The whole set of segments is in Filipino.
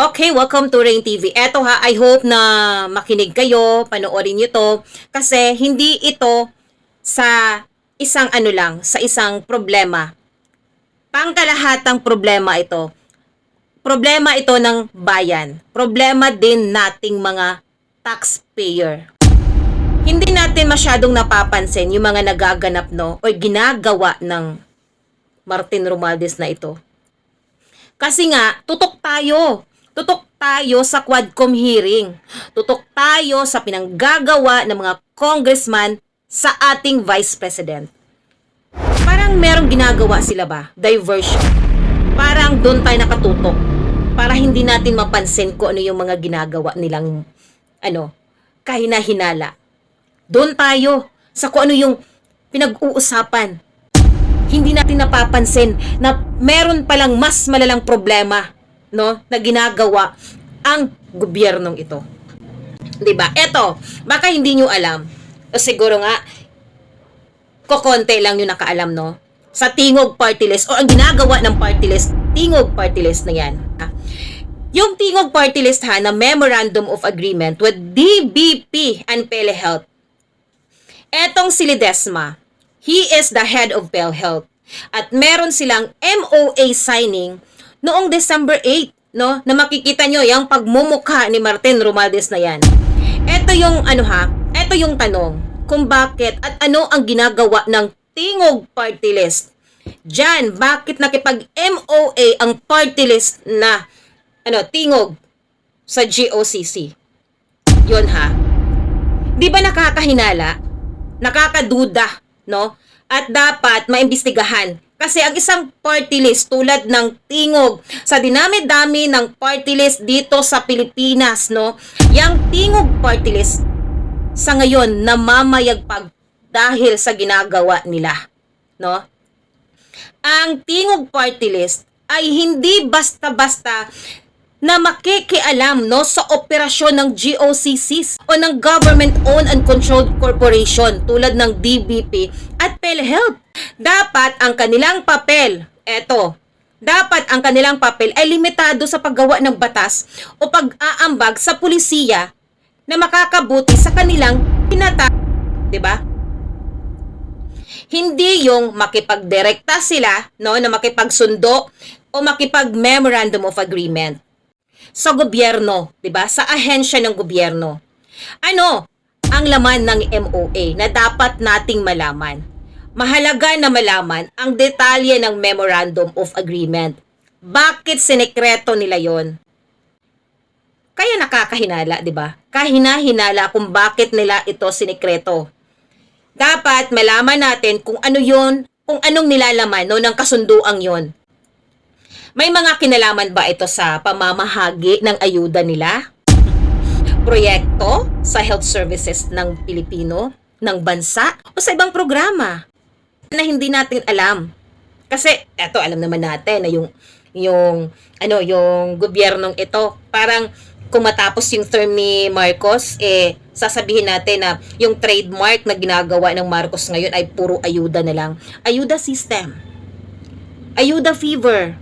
Okay, welcome to Rain TV. Eto ha, I hope na makinig kayo, panoorin nyo to. Kasi hindi ito sa isang ano lang, sa isang problema. Pangkalahatang problema ito. Problema ito ng bayan. Problema din nating mga taxpayer. Hindi natin masyadong napapansin yung mga nagaganap no o ginagawa ng Martin Romualdez na ito. Kasi nga, tutok tayo. Tutok tayo sa Quadcom hearing. Tutok tayo sa pinanggagawa ng mga congressman sa ating vice president. Parang merong ginagawa sila ba? Diversion. Parang doon tayo nakatutok. Para hindi natin mapansin kung ano yung mga ginagawa nilang ano, kahina-hinala. Doon tayo sa kung ano yung pinag-uusapan hindi natin napapansin na meron palang mas malalang problema no na ginagawa ang gobyernong ito. 'Di ba? Eto, baka hindi nyo alam. O siguro nga kokonte lang yung nakaalam no sa Tingog Party List o ang ginagawa ng party list, Tingog Party List na yan. Yung Tingog Party List ha na Memorandum of Agreement with DBP and PhilHealth. Etong si Ledesma, He is the head of PhilHealth. At meron silang MOA signing noong December 8, no? Na makikita nyo yung pagmumukha ni Martin Romualdez na yan. Ito yung ano ha, ito yung tanong kung bakit at ano ang ginagawa ng Tingog Party List. Diyan, bakit nakipag MOA ang party list na ano, Tingog sa GOCC? Yun ha. Di ba nakakahinala? Nakakaduda, no? At dapat maimbestigahan. Kasi ang isang party list tulad ng tingog sa dinami-dami ng party list dito sa Pilipinas, no? Yang tingog party list sa ngayon namamayagpag dahil sa ginagawa nila, no? Ang tingog party list ay hindi basta-basta na makikialam no sa operasyon ng GOCCs o ng government-owned and controlled corporation tulad ng DBP at PhilHealth. Dapat ang kanilang papel, eto, dapat ang kanilang papel ay limitado sa paggawa ng batas o pag-aambag sa pulisiya na makakabuti sa kanilang pinata, 'di ba? Hindi yung makipagdirekta sila no na makipagsundo o makipag-memorandum of agreement sa gobyerno, 'di ba? Sa ahensya ng gobyerno. Ano ang laman ng MOA na dapat nating malaman? Mahalaga na malaman ang detalye ng Memorandum of Agreement. Bakit sinekreto nila 'yon? Kaya nakakahinala, 'di ba? Kahina-hinala kung bakit nila ito sinekreto. Dapat malaman natin kung ano 'yon, kung anong nilalaman no ng kasunduang 'yon. May mga kinalaman ba ito sa pamamahagi ng ayuda nila? Proyekto sa health services ng Pilipino, ng bansa, o sa ibang programa na hindi natin alam. Kasi eto alam naman natin na yung yung ano yung gobyernong ito parang kung matapos yung term ni Marcos eh sasabihin natin na yung trademark na ginagawa ng Marcos ngayon ay puro ayuda na lang. Ayuda system. Ayuda fever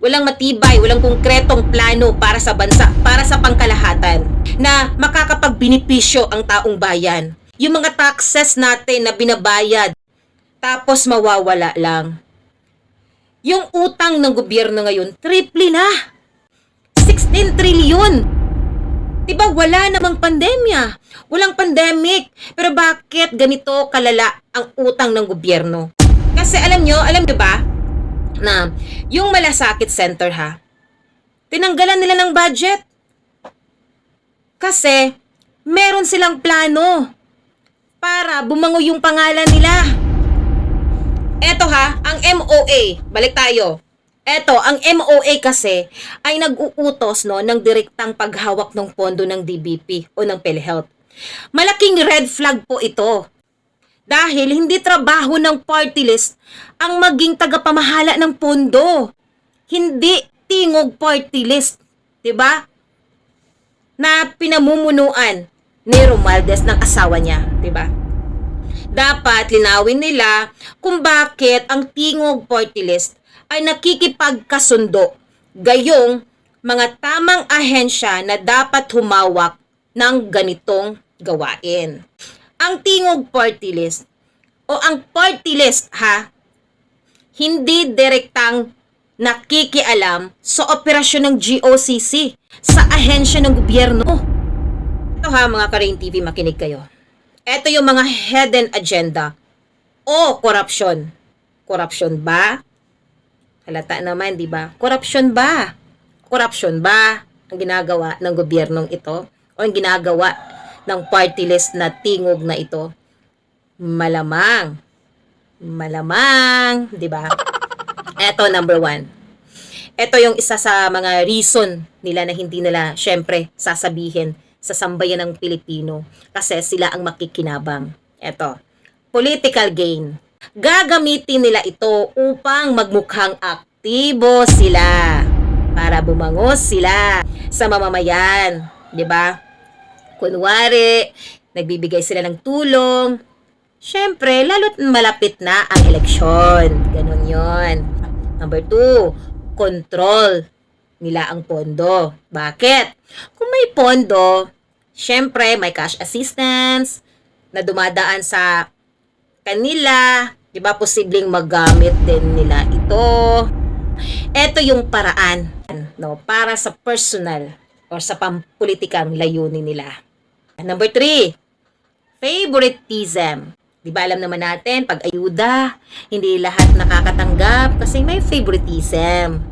walang matibay, walang konkretong plano para sa bansa, para sa pangkalahatan na makakapagbenepisyo ang taong bayan. Yung mga taxes natin na binabayad, tapos mawawala lang. Yung utang ng gobyerno ngayon, triple na. 16 trillion. Diba wala namang pandemya? Walang pandemic. Pero bakit ganito kalala ang utang ng gobyerno? Kasi alam nyo, alam nyo ba, na yung malasakit center ha, tinanggalan nila ng budget. Kasi meron silang plano para bumango yung pangalan nila. Eto ha, ang MOA, balik tayo. Eto, ang MOA kasi ay nag-uutos no, ng direktang paghawak ng pondo ng DBP o ng PhilHealth. Malaking red flag po ito dahil hindi trabaho ng party list ang maging tagapamahala ng pondo. Hindi tingog party list. 'Di ba? Na pinamumunuan ni Romualdez ng asawa niya. 'di ba? Dapat linawin nila kung bakit ang tingog party list ay nakikipagkasundo gayong mga tamang ahensya na dapat humawak ng ganitong gawain. Ang tingog party list o ang party list ha, hindi direktang nakikialam sa operasyon ng GOCC sa ahensya ng gobyerno. Ito ha mga Karain TV, makinig kayo. Ito yung mga hidden agenda o korupsyon. Korupsyon ba? Halata naman, di ba? Korupsyon ba? Korupsyon ba ang ginagawa ng gobyernong ito? O ang ginagawa ng party list na tingog na ito? Malamang. Malamang, di ba? Ito, number one. Ito yung isa sa mga reason nila na hindi nila, syempre, sasabihin sa sambayan ng Pilipino kasi sila ang makikinabang. Ito, political gain. Gagamitin nila ito upang magmukhang aktibo sila para bumangos sila sa mamamayan. 'di ba? Kunwari, nagbibigay sila ng tulong, Siyempre, lalo't malapit na ang eleksyon. Ganon yon. Number two, control nila ang pondo. Bakit? Kung may pondo, siyempre may cash assistance na dumadaan sa kanila. Di ba? Posibleng magamit din nila ito. Ito yung paraan no, para sa personal or sa pampulitikang layunin nila. Number three, favoritism. Di ba alam naman natin, pag ayuda, hindi lahat nakakatanggap kasi may favoritism.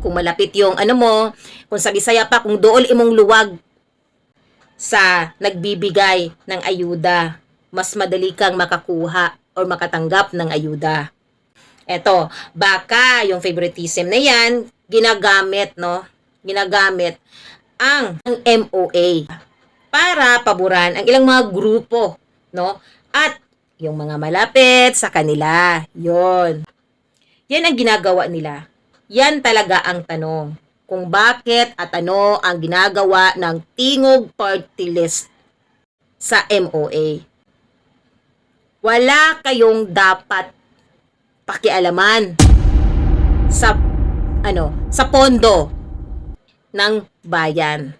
Kung malapit yung ano mo, kung sa Bisaya pa, kung dool imong luwag sa nagbibigay ng ayuda, mas madali kang makakuha or makatanggap ng ayuda. Eto, baka yung favoritism na yan, ginagamit, no? Ginagamit ang, ang MOA para paboran ang ilang mga grupo, no? At yung mga malapit sa kanila, yon. Yan ang ginagawa nila. Yan talaga ang tanong. Kung bakit at ano ang ginagawa ng tingog party list sa MOA. Wala kayong dapat pakialaman sa ano, sa pondo ng bayan.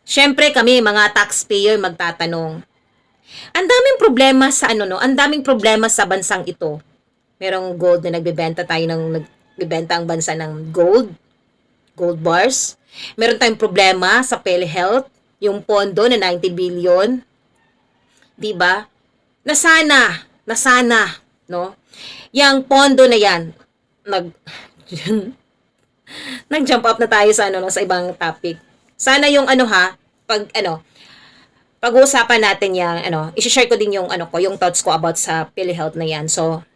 Siyempre kami mga taxpayer magtatanong. Ang daming problema sa ano no, ang daming problema sa bansang ito. Merong gold na nagbebenta tayo ng nagbebenta ang bansa ng gold, gold bars. Meron tayong problema sa PhilHealth, yung pondo na 90 billion. 'Di ba? Na sana, na sana, no? Yang pondo na 'yan nag nag-jump up na tayo sa ano no, sa ibang topic. Sana yung ano ha, pag ano, pag-uusapan natin yung ano, i-share ko din yung ano ko, yung thoughts ko about sa PhilHealth na yan. So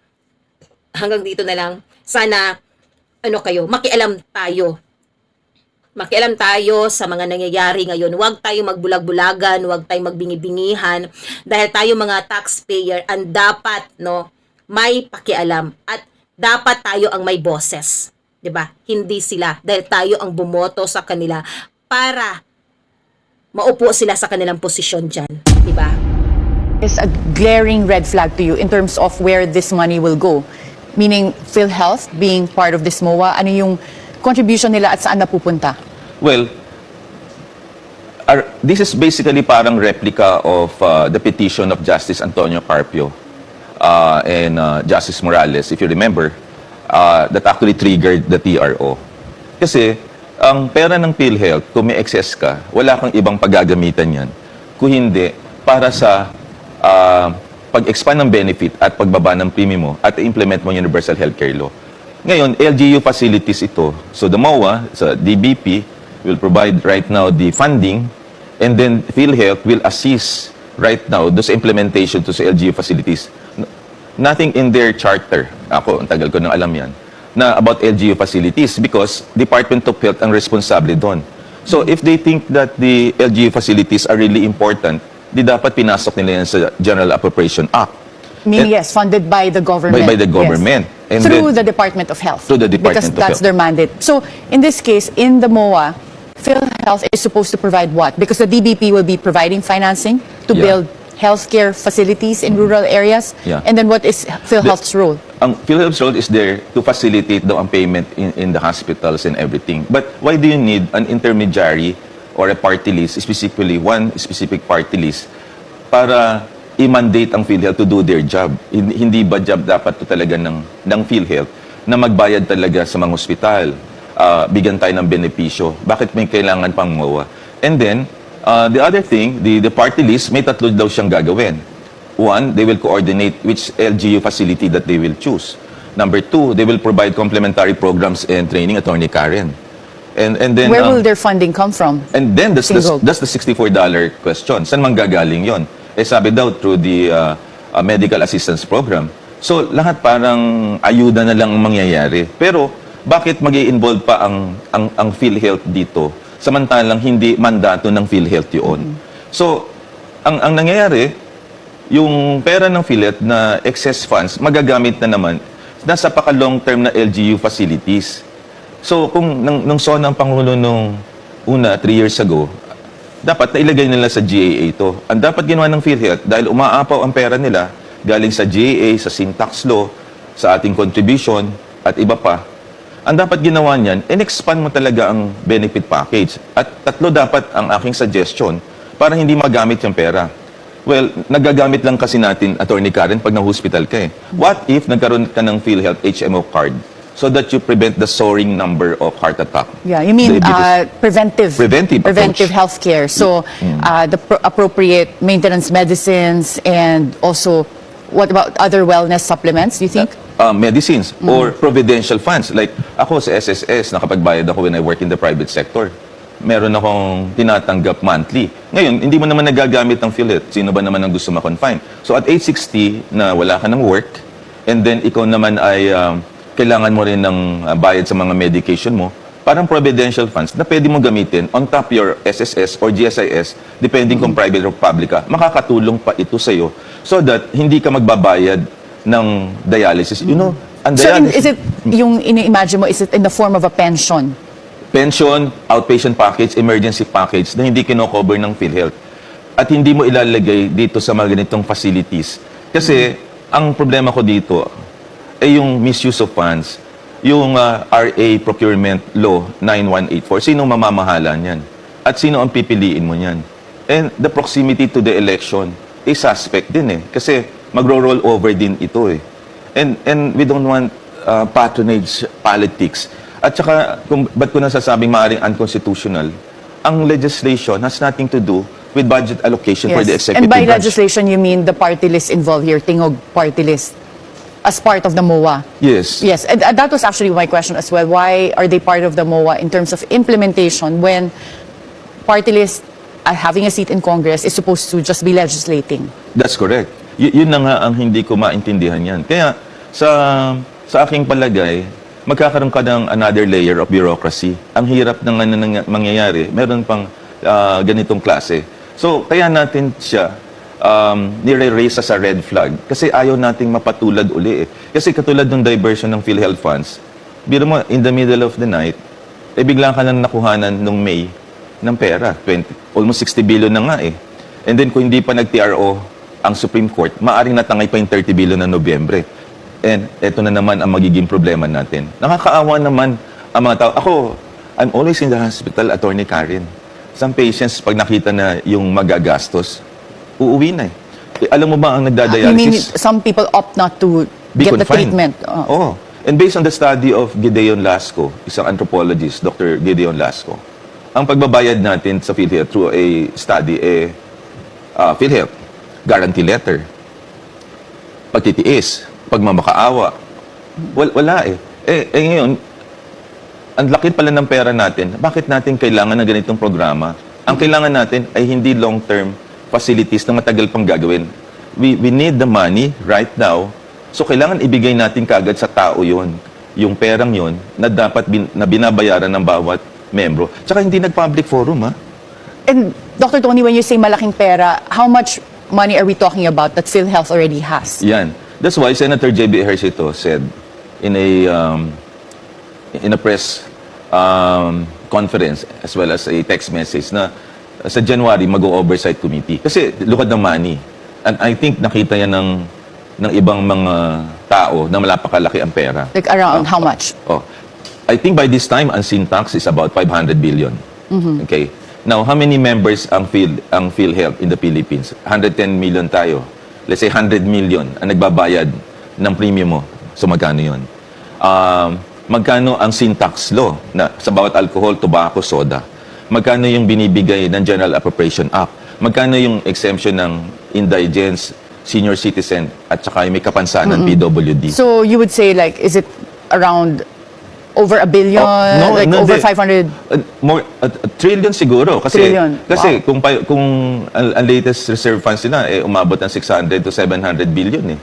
hanggang dito na lang. Sana ano kayo, makialam tayo. Makialam tayo sa mga nangyayari ngayon. Huwag tayo magbulag-bulagan, huwag tayo magbingi-bingihan dahil tayo mga taxpayer ang dapat no may pakialam at dapat tayo ang may boses. 'di ba? Hindi sila dahil tayo ang bumoto sa kanila para maupo sila sa kanilang posisyon diyan, 'di ba? is a glaring red flag to you in terms of where this money will go? Meaning, PhilHealth being part of this MOA, ano yung contribution nila at saan napupunta? Well, our, this is basically parang replica of uh, the petition of Justice Antonio Carpio uh, and uh, Justice Morales, if you remember, uh, that actually triggered the TRO. Kasi, ang pera ng PhilHealth, kung may excess ka, wala kang ibang paggagamitan yan. Kung hindi, para sa uh, pag-expand ng benefit at pagbaba ng premium mo at implement mo Universal Healthcare Law. Ngayon, LGU facilities ito. So the MOA, sa DBP, will provide right now the funding and then PhilHealth will assist right now do implementation to sa LGU facilities. Nothing in their charter, ako, ang tagal ko nang alam yan, na about LGU facilities because Department of Health ang responsable doon. So if they think that the LGU facilities are really important, di dapat pinasok nila yan sa General Appropriation Act. Meaning, yes, funded by the government. By- by the Yes. government. And Through then- the Department of Health. Through the Department of Health. Because that's their mandate. So, in this case, in the MOA, PhilHealth is supposed to provide what? Because the DBP will be providing financing to Yeah. build healthcare facilities in rural areas? Yeah. And then what is PhilHealth's role? ang PhilHealth's role is there to facilitate the payment in, in the hospitals and everything. But why do you need an intermediary or a party list, specifically one specific party list, para i-mandate ang PhilHealth to do their job? Hin- Hindi ba job dapat to talaga ng, ng PhilHealth na magbayad talaga sa mga ospital, ah, bigyan tayo ng benepisyo? Bakit may kailangan pang MOA? And then, ah, the other thing, the, the party list, may tatlo daw siyang gagawin. One, they will coordinate which LGU facility that they will choose. Number two, they will provide complementary programs and training, Attorney Karen. And, and then, Where um, will their funding come from? and then that's, the, that's the $64 question. Saan manggagaling yon? Eh sabi daw through the uh, uh, medical assistance program. So lahat parang ayuda na lang ang mangyayari. Pero bakit mag involve pa ang, ang, ang PhilHealth dito samantalang hindi mandato ng PhilHealth yun? So ang, ang nangyayari, yung pera ng PhilHealth na excess funds magagamit na naman nasa paka long term na LGU facilities. So kung nang, nung so ng Pangulo nung una, three years ago, dapat nailagay nila sa GAA ito. Ang dapat ginawa ng PhilHealth, dahil umaapaw ang pera nila, galing sa GAA, sa syntax law, sa ating contribution, at iba pa, ang dapat ginawa niyan, in-expand mo talaga ang benefit package. At tatlo dapat ang aking suggestion para hindi magamit yung pera. Well, nagagamit lang kasi natin, Attorney Karen, pag na-hospital ka eh. What if nagkaroon ka ng PhilHealth HMO card so that you prevent the soaring number of heart attack? Yeah, you mean uh, preventive, Preventive preventive approach. healthcare. So uh, the pro- appropriate maintenance medicines and also what about other wellness supplements? Do you think? uh, medicines Mm-hmm. or providential funds. Like ako sa SSS, nakapagbayad ako when I work in the private sector. Meron akong tinatanggap monthly. Ngayon, hindi mo naman nagagamit ng PhilHealth. Sino ba naman ang gusto ma-confine? So at age 60 na wala ka ng work, and then ikaw naman ay um, kailangan mo rin ng uh, bayad sa mga medication mo, parang providential funds na pwede mo gamitin on top your SSS or GSIS, depending kung private or public ka, makakatulong pa ito sa iyo so that hindi ka magbabayad ng dialysis. You know, ang So in- dialysis, is it yung ini-imagine mo is it in the form of a pension? pension, outpatient package, emergency package na hindi kino-cover ng PhilHealth. At hindi mo ilalagay dito sa mga ganitong facilities. Kasi ang problema ko dito ay yung misuse of funds. Yung uh, RA Procurement Law 9184. Sino mamamahala niyan? At sino ang pipiliin mo niyan? And the proximity to the election is suspect din eh. Kasi magro-roll over din ito eh. And, and we don't want uh, patronage politics. At saka, kung, ba't ko nasasabing maaaring unconstitutional? Ang legislation has nothing to do with budget allocation for the executive And by branch. legislation, you mean the party list involved here, Tingog party list, as part of the MOA? Yes. Yes, and uh, that was actually my question as well. Why are they part of the MOA in terms of implementation when party list uh, having a seat in Congress is supposed to just be legislating? That's correct. Y- yun na nga ang hindi ko maintindihan yan. Kaya sa sa aking palagay, magkakaroon ka ng another layer of bureaucracy. Ang hirap ng nang mangyayari, meron pang ah, ganitong klase. So, kaya natin siya um, nire-raise sa red flag kasi ayaw nating mapatulad uli eh. Kasi katulad ng diversion ng PhilHealth funds, biro mo, in the middle of the night, eh biglang ka lang nakuhanan nung May ng pera. 20, almost 60 billion na nga eh. And then kung hindi pa nag-TRO ang Supreme Court, maaring natangay pa yung 30 billion na Nobyembre. And eto na naman ang magiging problema natin. Nakakaawa naman ang mga tao. Ako, I'm always in the hospital, Attorney Karen. Some patients, pag nakita na yung magagastos, uuwi na eh. Alam mo ba ang You mean nagdadialysis? some people opt not to be get the confined. treatment? Oh. Oo. And based on the study of Gideon Lasco, isang anthropologist, Dr. Gideon Lasco, ang pagbabayad natin sa PhilHealth through a study, eh, uh, PhilHealth, guarantee letter, pagtitiis, pagmamakaawa, wal, wala eh. eh. Eh ngayon, ang laki pala ng pera natin, bakit natin kailangan ng ganitong programa? Ang kailangan natin ay hindi long-term facilities na matagal pang gagawin. We, we need the money right now. So kailangan ibigay natin kagad sa tao yon yung perang yon na dapat bin, na binabayaran ng bawat membro. Tsaka hindi nag-public forum, ha? And Dr. Tony, when you say malaking pera, how much money are we talking about that PhilHealth already has? Yan. That's why Senator J.B. Ejercito said in a um, in a press um, conference as well as a text message na sa January mag-oversight committee. Kasi lukad ng money. And I think nakita yan ng, ng ibang mga tao na malapakalaki ang pera. Like around how much? Oh, I think by this time, ang sin tax is about 500 billion. Okay. Now, how many members ang Phil, ang PhilHealth in the Philippines? 110 million tayo. Let's say 100 million ang nagbabayad ng premium mo. So, magkano yun? Um, magkano ang sin tax law na sa bawat alcohol, tobacco, soda? Magkano yung binibigay ng General Appropriation Act? Magkano yung exemption ng indigents, senior citizen, at saka yung may kapansanan, PWD? So you would say like, is it around over a billion? Oh, no, like no, over di- 500? Uh, more a, a trillion siguro kasi Trillion. kasi kung pa- kung ang, ang latest reserve funds nila eh umabot ng 600 to 700 billion eh.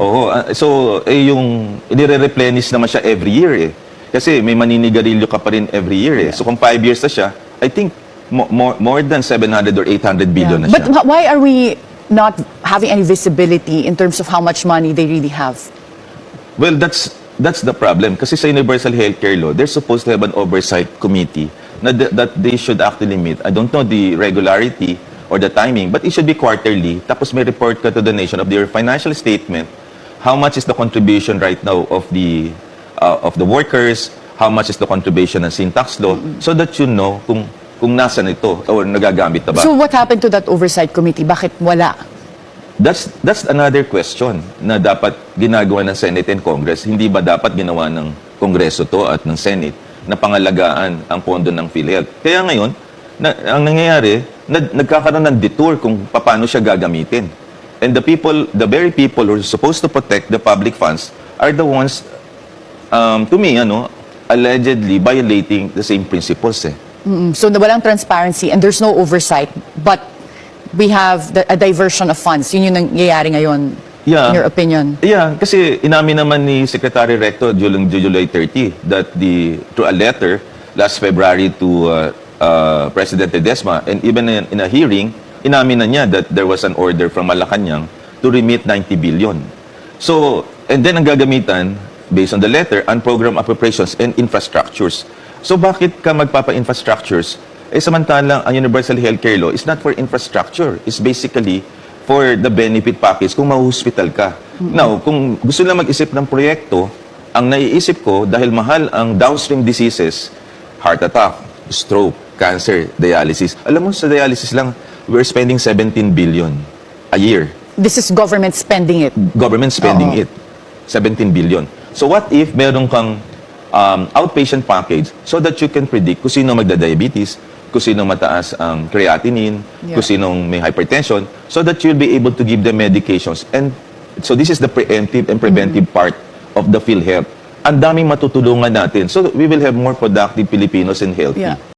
Oo, ah, so eh yung inire-replenish naman siya every year eh. Kasi may maninigarilyo ka pa rin every year eh. So kung 5 years na siya, I think mo- more more than 700 or 800 billion na But siya. wh- why are we not having any visibility in terms of how much money they really have? Well, that's that's the problem. Kasi sa Universal Healthcare Law, they're supposed to have an oversight committee na th- that they should actually meet. I don't know the regularity or the timing, but it should be quarterly. Tapos may report ka to the nation of their financial statement. How much is the contribution right now of the uh, of the workers? How much is the contribution ng sin tax law? So that you know kung kung nasan ito or nagagamit na ba. So what happened to that oversight committee? Bakit wala? That's that's another question na dapat ginagawa ng Senate and Congress. Hindi ba dapat ginawa ng Kongreso to at ng Senate na pangalagaan ang pondo ng PhilHealth? Kaya ngayon, na, ang nangyayari, nag, nagkakaroon ng detour kung paano siya gagamitin. And the people, the very people who are supposed to protect the public funds are the ones, um, to me, ano, allegedly violating the same principles eh. Mm, So walang transparency and there's no oversight, but we have the, a diversion of funds. Yun yung nangyayari ngayon, Yeah. in your opinion. Yeah, kasi inamin naman ni Secretary Recto during July 30 that the through a letter last February to uh, uh, President Ledesma and even in, in a hearing, inamin na niya that there was an order from Malacanang to remit 90 billion. So, and then ang gagamitan based on the letter, on program appropriations and infrastructures. So bakit ka magpapa-infrastructures? Eh samantalang ang Universal Healthcare Law is not for infrastructure. It's basically for the benefit package kung ma-hospital ka. Now, kung gusto lang mag-isip ng proyekto, ang naiisip ko, dahil mahal ang downstream diseases, heart attack, stroke, cancer, dialysis. Alam mo, sa dialysis lang, we're spending 17 billion a year. This is government spending it. Government spending Oo. it. 17 billion. So what if meron kang um, outpatient package so that you can predict kung sino magda-diabetes, kung sino mataas ang creatinine, Yeah. kung sinong may hypertension, so that you'll be able to give them medications. And so this is the preemptive and preventive part of the PhilHealth. Ang daming matutulungan natin. So we will have more productive Filipinos and healthy. Yeah.